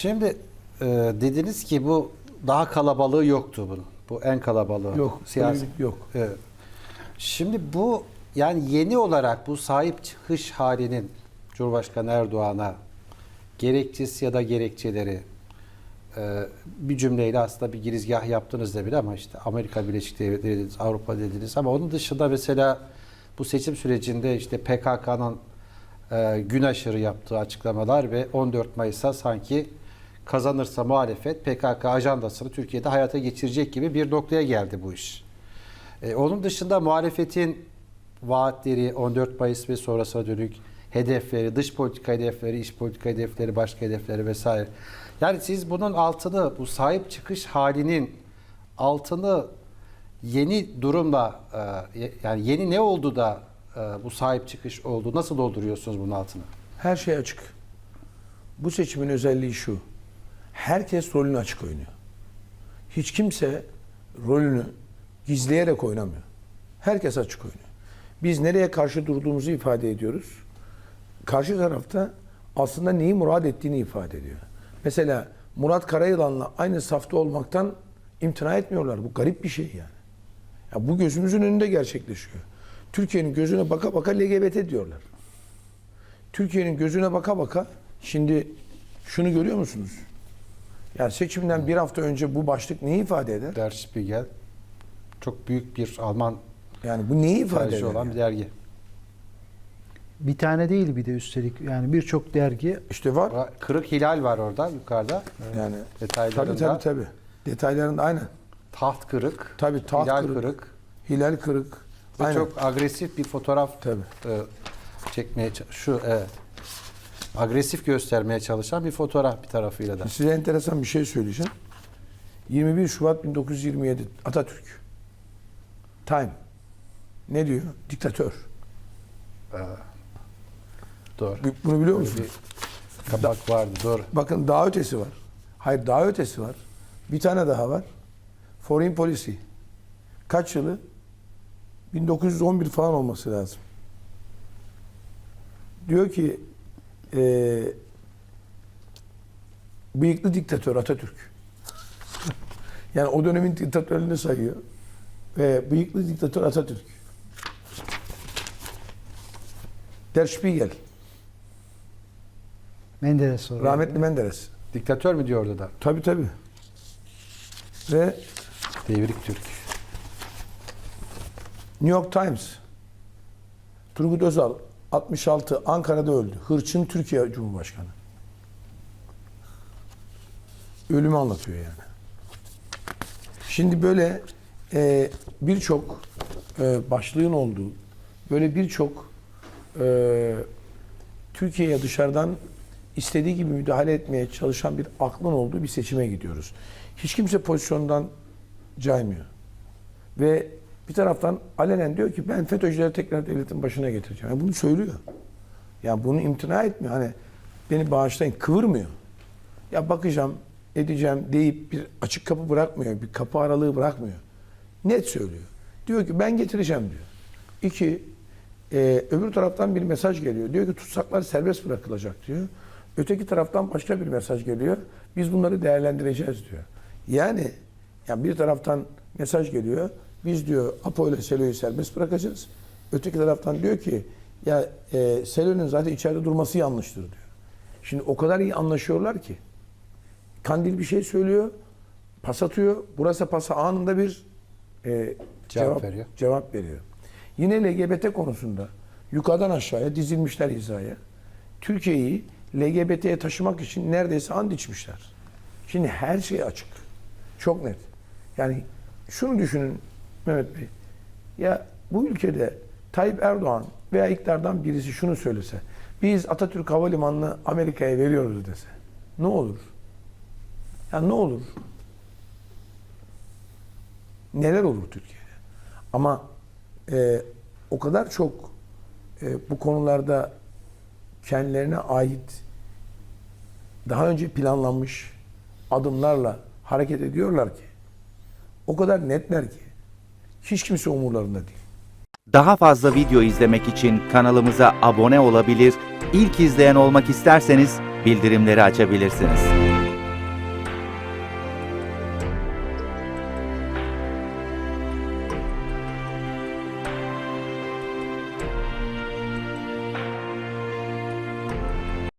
Şimdi e, dediniz ki bu daha kalabalığı yoktu bunun. Bu en kalabalığı. Yok, Siyasi. yok. Evet. Şimdi bu yani yeni olarak bu sahip çıkış halinin Cumhurbaşkanı Erdoğan'a gerekçesi ya da gerekçeleri e, bir cümleyle aslında bir girizgah yaptınız da bile ama işte Amerika Birleşik Devletleri dediniz, Avrupa dediniz ama onun dışında mesela bu seçim sürecinde işte PKK'nın e, gün aşırı yaptığı açıklamalar ve 14 Mayıs'a sanki kazanırsa muhalefet PKK ajandasını Türkiye'de hayata geçirecek gibi bir noktaya geldi bu iş. E, onun dışında muhalefetin vaatleri 14 Mayıs ve sonrasına dönük hedefleri, dış politika hedefleri, iç politika hedefleri, başka hedefleri vesaire. Yani siz bunun altını, bu sahip çıkış halinin altını yeni durumla e, yani yeni ne oldu da e, bu sahip çıkış oldu? Nasıl dolduruyorsunuz bunun altını? Her şey açık. Bu seçimin özelliği şu. Herkes rolünü açık oynuyor. Hiç kimse rolünü gizleyerek oynamıyor. Herkes açık oynuyor. Biz nereye karşı durduğumuzu ifade ediyoruz. Karşı tarafta aslında neyi murad ettiğini ifade ediyor. Mesela Murat Karayılan'la aynı safta olmaktan imtina etmiyorlar. Bu garip bir şey yani. Ya bu gözümüzün önünde gerçekleşiyor. Türkiye'nin gözüne baka baka LGBT diyorlar. Türkiye'nin gözüne baka baka şimdi şunu görüyor musunuz? Yani seçimden bir hafta önce bu başlık neyi ifade eder? Der Spiegel çok büyük bir Alman Yani bu neyi ifade eder? olan yani? bir dergi. Bir tane değil bir de üstelik yani birçok dergi İşte var. Kırık hilal var orada yukarıda. Yani Detaylarında. tabii tabii tabii. Detaylarında aynen. Taht kırık. Tabii taht hilal kırık. kırık. Hilal kırık. Ve Aynen. çok agresif bir fotoğraf Tabii. e, çekmeye şu evet. Agresif göstermeye çalışan bir fotoğraf bir tarafıyla da. Size enteresan bir şey söyleyeceğim. 21 Şubat 1927 Atatürk. Time. Ne diyor? Diktatör. Doğru. Bunu biliyor musunuz? kapak vardı doğru. Bakın daha ötesi var. Hayır daha ötesi var. Bir tane daha var. Foreign Policy. Kaç yılı? 1911 falan olması lazım. Diyor ki eee bıyıklı diktatör Atatürk. yani o dönemin diktatörlerini sayıyor. Ve bıyıklı diktatör Atatürk. Der Spiegel. Menderes var. Rahmetli Menderes. Diktatör mü diyor orada da? Tabii tabii. Ve Devrik Türk. New York Times. Turgut Özal 66 Ankara'da öldü. Hırçın Türkiye Cumhurbaşkanı. Ölümü anlatıyor yani. Şimdi böyle e, birçok e, başlığın olduğu, böyle birçok e, Türkiye'ye dışarıdan istediği gibi müdahale etmeye çalışan bir aklın olduğu bir seçime gidiyoruz. Hiç kimse pozisyondan caymıyor. Ve bir taraftan alenen diyor ki ben FETÖ'cüleri tekrar devletin başına getireceğim. Yani bunu söylüyor. Yani bunu imtina etmiyor. Hani beni bağışlayın kıvırmıyor. Ya bakacağım, edeceğim deyip bir açık kapı bırakmıyor. Bir kapı aralığı bırakmıyor. Net söylüyor. Diyor ki ben getireceğim diyor. İki, e, öbür taraftan bir mesaj geliyor. Diyor ki tutsaklar serbest bırakılacak diyor. Öteki taraftan başka bir mesaj geliyor. Biz bunları değerlendireceğiz diyor. Yani yani bir taraftan mesaj geliyor. Biz diyor Apo ile Selo'yu serbest bırakacağız. Öteki taraftan diyor ki ya e, Selo'nun zaten içeride durması yanlıştır diyor. Şimdi o kadar iyi anlaşıyorlar ki. Kandil bir şey söylüyor, pas atıyor. Burası pasa anında bir e, Cevap veriyor. Cevap veriyor. Yine LGBT konusunda yukarıdan aşağıya dizilmişler hizaya. Türkiye'yi LGBT'ye taşımak için neredeyse and içmişler. Şimdi her şey açık. Çok net. Yani şunu düşünün Mehmet Bey. Ya bu ülkede Tayyip Erdoğan veya iktidardan birisi şunu söylese. Biz Atatürk Havalimanı'nı Amerika'ya veriyoruz dese. Ne olur? Ya ne olur? Neler olur Türkiye'de? Ama e, o kadar çok e, bu konularda kendilerine ait daha önce planlanmış adımlarla hareket ediyorlar ki o kadar netler ki hiç kimse umurlarında değil. Daha fazla video izlemek için kanalımıza abone olabilir, ilk izleyen olmak isterseniz bildirimleri açabilirsiniz.